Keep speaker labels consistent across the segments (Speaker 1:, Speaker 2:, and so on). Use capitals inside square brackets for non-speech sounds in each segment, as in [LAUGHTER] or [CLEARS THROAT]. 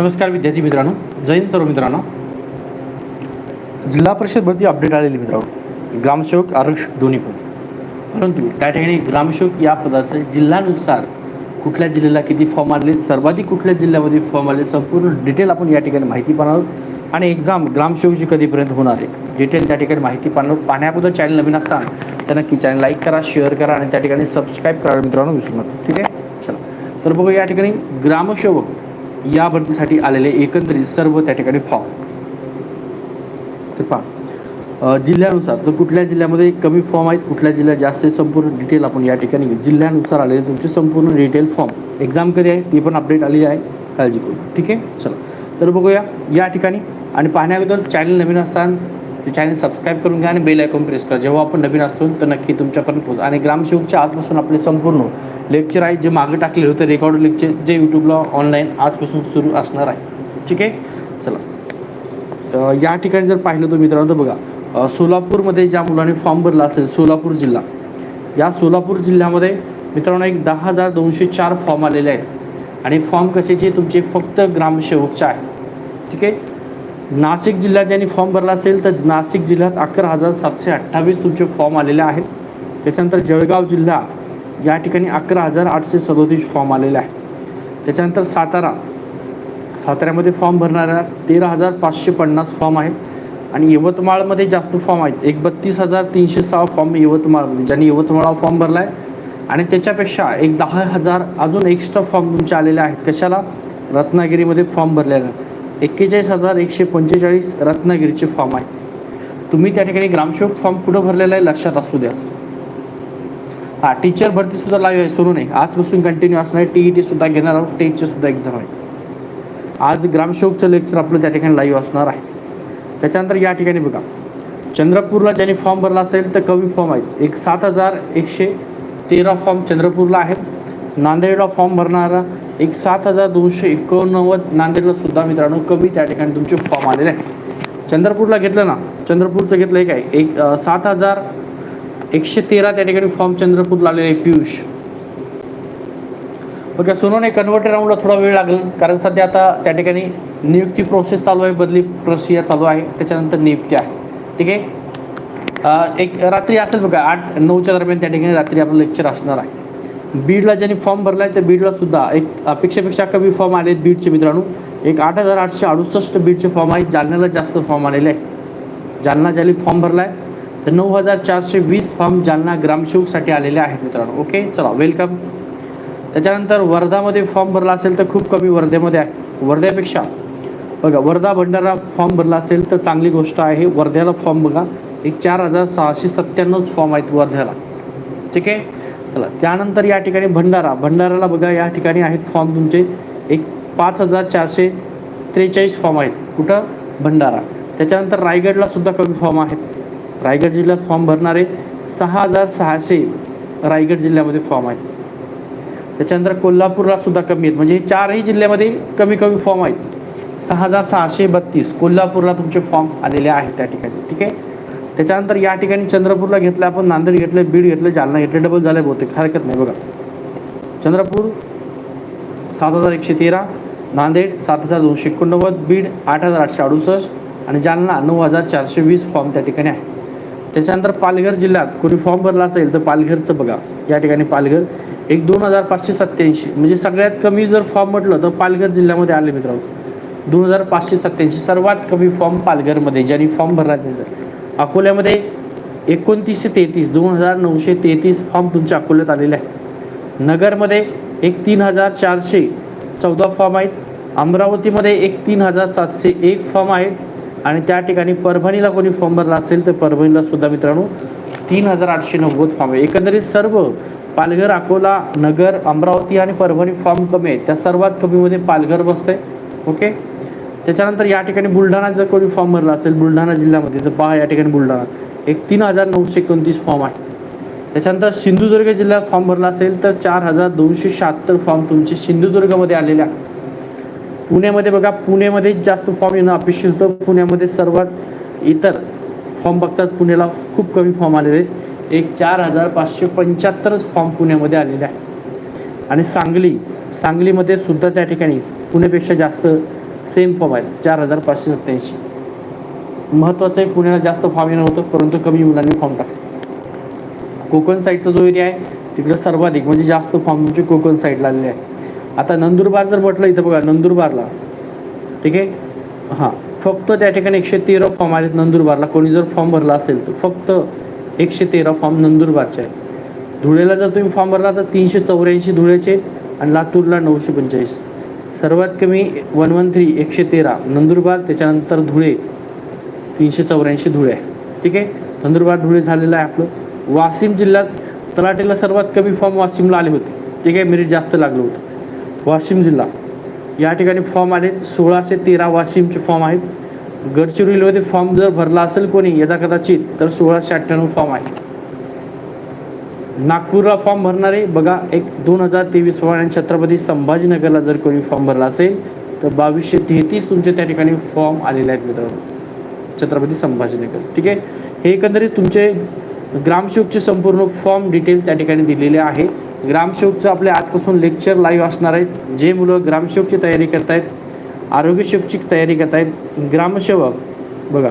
Speaker 1: नमस्कार विद्यार्थी मित्रांनो जैन सर्व मित्रांनो. जिल्हा परिषद भरती अपडेट आलेली मित्रांनो. ग्रामसेवक आरक्षक दोन्ही पण. परंतु त्या ठिकाणी ग्रामसेवक या पदाचे जिल्ह्यानुसार कुठल्या जिल्ह्याला किती फॉर्म आले सर्वाधिक कुठल्या जिल्ह्यामध्ये फॉर्म आले संपूर्ण डिटेल आपण या ठिकाणी माहिती पाहणार आहोत. आणि एक्झाम ग्रामसेवकची कधीपर्यंत होणार आहे डिटेल त्या ठिकाणी माहिती पाहणार आहोत. पाहण्याअगोदर चॅनल नवीन असताना तर नक्की चॅनल लाईक करा शेअर करा आणि त्या ठिकाणी सबस्क्राईब करा मित्रांनो विसरू नका. ठीक आहे? चला. तर बघू या ठिकाणी ग्रामसेवक या भरतीसाठी आलेले एकंदरीत सर्व त्या ठिकाणी फॉर्म तर पहा जिल्ह्यानुसार तर कुठल्या जिल्ह्यामध्ये कमी फॉर्म आहेत कुठल्या जिल्ह्यात जास्त संपूर्ण डिटेल आपण या ठिकाणी जिल्ह्यानुसार आलेले तुमचे संपूर्ण डिटेल फॉर्म एक्झाम कधी आहे ती पण अपडेट आलेली आहे काळजी करू. ठीक आहे? चला. तर बघूया या ठिकाणी. आणि पाहण्याबद्दल चॅनल नवीन असताना ते चॅनल सबस्क्राईब करून घ्या आणि बेल आयकॉन प्रेस करा. जेव्हा आपण नवीन असतो तर नक्की तुमच्यापर्यंत पोहोच. आणि ग्रामसेवकच्या आजपासून आपले संपूर्ण लेक्चर आहे जे मागे टाकले होते रेकॉर्ड लेक्चर जे यूट्यूबला ऑनलाईन आजपासून सुरू असणार आहे. ठीक आहे? चला. या ठिकाणी जर पाहिलं तर मित्रांनो बघा. सोलापूरमध्ये ज्या मुलांनी फॉर्म भरला असेल सोलापूर जिल्हा. या सोलापूर जिल्ह्यामध्ये मित्रांनो एक दहा हजार दोनशे चार फॉर्म आलेले आहेत. आणि फॉर्म कशाचे? तुमचे फक्त ग्रामसेवकचे आहे ठीक आहे? नाशिक जिल्ह्यात ज्यांनी फॉर्म भरला असेल तर नाशिक जिल्ह्यात अकरा हजार सातशे अठ्ठावीस तुमचे फॉर्म आलेले आहेत. त्याच्यानंतर जळगाव जिल्हा या ठिकाणी अकरा हजार आठशे सदोतीस फॉर्म आलेले आहेत. त्याच्यानंतर सातारा साताऱ्यामध्ये फॉर्म भरणाऱ्या तेरा हजार पाचशे पन्नास फॉर्म आहेत. आणि यवतमाळमध्ये जास्त फॉर्म आहेत. एक बत्तीस हजार तीनशे सहा फॉर्म यवतमाळमध्ये. ज्यांनी यवतमाळला फॉर्म भरला आहे आणि त्याच्यापेक्षा एक दहा हजार अजून एक्स्ट्रा फॉर्म तुमचे आलेले आहेत. कशाला? रत्नागिरीमध्ये फॉर्म भरलेला आहे. एक्केचाळीस हजार एकशे पंचेचाळीस रत्नागिरीचे फॉर्म आहे. तुम्ही त्या ठिकाणी ग्रामसेवक फॉर्म कुठं भरलेला आहे लक्षात असू द्या. हां टीचर भरतीसुद्धा लाईव्ह आहे सुरू नाही आजपासून कंटिन्यू असणार आहे. टी ई टीसुद्धा घेणार आहोत. टेटचे सुद्धा एक्झाम आहे. आज ग्रामसेवकचं लेक्चर आपलं त्या ठिकाणी लाईव्ह असणार आहे. त्याच्यानंतर या ठिकाणी बघा. चंद्रपूरला ज्यांनी फॉर्म भरला असेल तर कमी फॉर्म आहेत. एक सात हजार एकशे तेरा फॉर्म चंद्रपूरला आहेत. नांदेडला फॉर्म भरणारा एक सात हजार दोनशे एकोणनव्वद नांदेडला सुद्धा मित्रांनो कमी त्या ठिकाणी तुमचे फॉर्म आलेले आहे चंद्रपूरला घेतलं ना चंद्रपूरचं घेतलं एक आहे एक सात हजार एकशे तेरा त्या ठिकाणी फॉर्म चंद्रपूरला आलेले आहे पियुष. ओके सोनोने कन्व्हर्टर राऊंडला थोडा वेळ लागेल कारण सध्या आता त्या ठिकाणी नियुक्ती प्रोसेस चालू आहे बदली प्रक्रिया चालू आहे त्याच्यानंतर नियुक्ती आहे. ठीक आहे? एक रात्री असेल बघा आठ नऊच्या दरम्यान त्या ठिकाणी रात्री आपलं लेक्चर असणार आहे. बीडला ज्यांनी फॉर्म भरला आहे तर बीडला सुद्धा एक अपेक्षेपेक्षा कमी फॉर्म आले आहेत बीडचे मित्रांनो. एक आठ हजार आठशे अडुसष्ट बीडचे फॉर्म आहेत. जालन्याला जास्त फॉर्म आलेले आहे जालना ज्यांनी फॉर्म भरला आहे तर नऊ हजार चारशे वीस फॉर्म जालना ग्रामसेवकसाठी आलेले आहेत मित्रांनो. ओके? चला वेलकम त्याच्यानंतर वर्धामध्ये फॉर्म भरला असेल तर खूप कमी वर्धेमध्ये आहे. वर्ध्यापेक्षा बघा वर्धा भंडारा फॉर्म भरला असेल तर चांगली गोष्ट आहे. वर्ध्याला फॉर्म बघा. एक चार हजार सहाशे सत्त्याण्णवच फॉर्म आहेत वर्ध्याला. ठीक आहे? चला त्यानंतर या ठिकाणी भंडारा. भंडाराला बघा या ठिकाणी आहेत फॉर्म तुमचे. एक पाच हजार चारशे त्रेचाळीस फॉर्म आहेत. कुठं? भंडारा. त्याच्यानंतर रायगडला सुद्धा कमी फॉर्म आहेत. रायगड जिल्ह्यात फॉर्म भरणारे सहा हजार सहाशे रायगड जिल्ह्यामध्ये फॉर्म आहेत. त्याच्यानंतर कोल्हापूरला सुद्धा कमी आहेत. म्हणजे हे चारही जिल्ह्यामध्ये कमी कमी फॉर्म आहेत. सहा हजार सहाशे बत्तीस कोल्हापूरला तुमचे फॉर्म आलेले आहेत त्या ठिकाणी. ठीक आहे? त्याच्यानंतर या ठिकाणी चंद्रपूरला घेतलं आपण नांदेड घेतलं बीड घेतलं जालना घेतलं डबल झालं बहुतेक. हरकत नाही बघा. चंद्रपूर सात हजार एकशे तेरा नांदेड सात हजार दोनशे एकोणनव्वद बीड आठ हजार आठशे अडुसष्ट आणि जालना नऊ हजार चारशे वीस फॉर्म त्या ठिकाणी आहे. त्याच्यानंतर पालघर जिल्ह्यात कोणी फॉर्म भरला असेल तर पालघरचं बघा. या ठिकाणी पालघर. एक दोन हजार पाचशे सत्त्याऐंशी. म्हणजे सगळ्यात कमी जर फॉर्म म्हटलं तर पालघर जिल्ह्यामध्ये आले मित्रांनो. दोन हजार पाचशे सत्त्याऐंशी सर्वात कमी फॉर्म पालघरमध्ये ज्यांनी फॉर्म भरला त्याचा. अकोल्यामध्ये एकोणतीसशे तेहतीस दोन हजार नऊशे तेहतीस फॉर्म तुमच्या अकोल्यात आलेले आहेत नगरमध्ये एक तीन हजार चारशे चौदा फॉर्म आहेत. अमरावतीमध्ये एक तीन हजार सातशे एक फॉर्म आहेत. आणि त्या ठिकाणी परभणीला कोणी फॉर्म भरला असेल तर परभणीला सुद्धा मित्रांनो तीन हजार आठशे नव्वद फॉर्म आहे. एकंदरीत सर्व पालघर अकोला नगर अमरावती आणि परभणी फॉर्म कमी आहेत. त्या सर्वात कमीमध्ये पालघर बसतंय. ओके? त्याच्यानंतर या ठिकाणी बुलढाणा जर कोणी फॉर्म भरला असेल बुलढाणा जिल्ह्यामध्ये तर पहा या ठिकाणी बुलढाणा. एक तीन हजार नऊशे एकोणतीस फॉर्म आहे. त्याच्यानंतर सिंधुदुर्ग जिल्ह्यात फॉर्म भरला असेल तर चार हजार दोनशे शहात्तर फॉर्म तुमचे सिंधुदुर्गमध्ये आलेले आहेत. पुण्यामध्ये बघा पुण्यामध्ये जास्त फॉर्म येणं अपेक्षित होतं. पुण्यामध्ये सर्वात इतर फॉर्म बघतात पुण्याला खूप कमी फॉर्म आलेले आहेत. एक चार हजार पाचशे पंच्याहत्तरच फॉर्म पुण्यामध्ये आलेले आहे आणि सांगली सांगलीमध्ये सुद्धा त्या ठिकाणी पुण्यापेक्षा जास्त सेम फॉर्म आहेत चार हजार पाचशे सत्त्याऐंशी. महत्त्वाचं आहे पुण्याला जास्त फॉर्म येणार होतं परंतु कमी मुलांनी फॉर्म टाकले. कोकण साईडचा जो एरिया आहे तिकडं सर्वाधिक म्हणजे जास्त फॉर्म तुमचे कोकण साईडला आलेले आहे. आता नंदुरबार जर म्हटलं इथं बघा नंदुरबारला ठीक आहे? हां फक्त त्या ठिकाणी एकशे तेरा फॉर्म आहेत नंदुरबारला. कोणी जर फॉर्म भरला असेल तर फक्त एकशे तेरा फॉर्म नंदुरबारचे आहे धुळेला जर तुम्ही फॉर्म भरला तर तीनशे चौऱ्याऐंशी धुळेचे आणि लातूरला नऊशे पंचेचाळीस. सर्वात कमी वन वन थ्री एकशे तेरा. नंदुरबार त्याच्यानंतर धुळे तीनशे चौऱ्याऐंशी धुळे. आहे ठीक आहे? नंदुरबार धुळे झालेलं आहे आपलं. वाशिम जिल्ह्यात तलाटेला सर्वात कमी फॉर्म वाशिमला आले होते. ठीक आहे? मेरिट जास्त लागलं होतं. वाशिम जिल्हा. या ठिकाणी फॉर्म आलेत. सोळाशे तेरा वाशिमचे फॉर्म आहेत. गडचिरोलीमध्ये फॉर्म जर भरला असेल कोणी यदा कदाचित तर सोळाशे अठ्ठ्याण्णव फॉर्म आहे. नागपूरला फॉर्म भरणारे बघा एक दोन हजार तेवीस प्रमाणे छत्रपती संभाजीनगरला जर कोणी फॉर्म भरला असेल तर बावीसशे तेहतीस तुमचे त्या ठिकाणी फॉर्म आलेले आहेत मित्रांनो. छत्रपती संभाजीनगर. ठीक आहे? हे एकंदरीत तुमचे ग्रामसेवकचे संपूर्ण फॉर्म डिटेल त्या ठिकाणी दिलेले आहे. ग्रामसेवकचं आपले आजपासून लेक्चर लाईव्ह असणार आहेत. जे मुलं ग्रामसेवकची तयारी करत आहेत आरोग्यसेवकची तयारी करत आहेत ग्रामसेवक बघा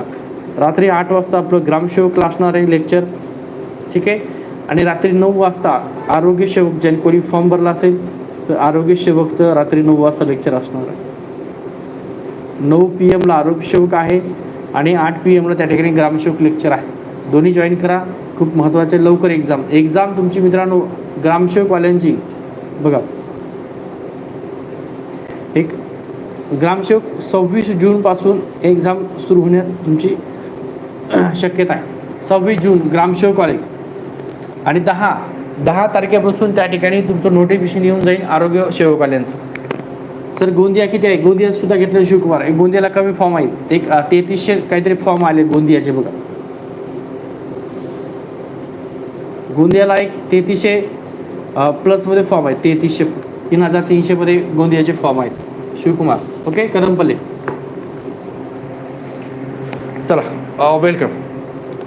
Speaker 1: रात्री आठ वाजता आपलं ग्रामसेवकला असणार आहे लेक्चर. ठीक आहे? आणि रात्री नऊ वाजता आरोग्य सेवक ज्यांनी कोणी फॉर्म भरला असेल तर आरोग्य सेवकचं रात्री नऊ वाजता लेक्चर असणार आहे. नऊ पी एमला आरोग्य सेवक आहे आणि आठ पी एमला त्या ठिकाणी ग्रामसेवक लेक्चर आहे. दोन्ही जॉईन करा. खूप महत्त्वाचे लवकर एक्झाम एक्झाम तुमची मित्रांनो ग्रामसेवकवाल्यांची बघा. एक ग्रामसेवक सव्वीस जूनपासून एक्झाम सुरू होण्यास तुमची [CLEARS THROAT] शक्यता आहे. सव्वीस जून ग्रामसेवकवाले आणि दहा दहा तारखेपासून त्या ठिकाणी तुमचं नोटिफिकेशन येऊन जाईल आरोग्य सेवकाल्यांचं. सर गोंदिया किती आहे? गोंदिया सुद्धा घेतलं शिवकुमार. एक गोंदियाला कमी फॉर्म आहेत एक तेहतीसशे काहीतरी फॉर्म आले गोंदियाचे बघा. गोंदियाला एक तेहतीसशे प्लसमध्ये फॉर्म आहेत तेहतीसशे तीन हजार तीनशेमध्ये गोंदियाचे फॉर्म आहेत. शिवकुमार. ओके कदमपल्ले चला. वेलकम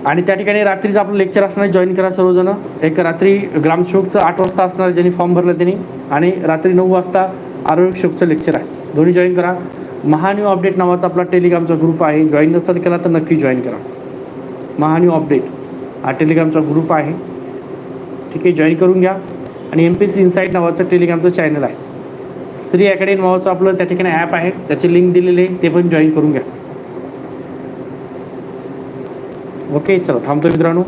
Speaker 1: आणि त्या ठिकाणी रात्रीचं आपलं लेक्चर असणार जॉईन करा सर्वजण. एक रात्री ग्रामसेवकचं आठ वाजता असणार ज्यांनी फॉर्म भरला त्यांनी. आणि रात्री नऊ वाजता आरोग्य शोकचं लेक्चर आहे. दोन्ही जॉईन करा. महान्यू अपडेट नावाचा आपला टेलिग्रामचा ग्रुप आहे. जॉईन नसेल केला तर नक्की जॉईन करा. महान्यू अपडेट. हा टेलिग्रामचा ग्रुप आहे. ठीक आहे जॉईन करून घ्या. आणि एम पी सी इन्साईट नावाचं टेलिग्रामचं चॅनल आहे. श्री अकॅडमी नावाचं आपलं त्या ठिकाणी ॲप आहे. त्याची लिंक दिलेली आहे. ते पण जॉईन करून घ्या. ओके चला थांबतो मित्रांनो.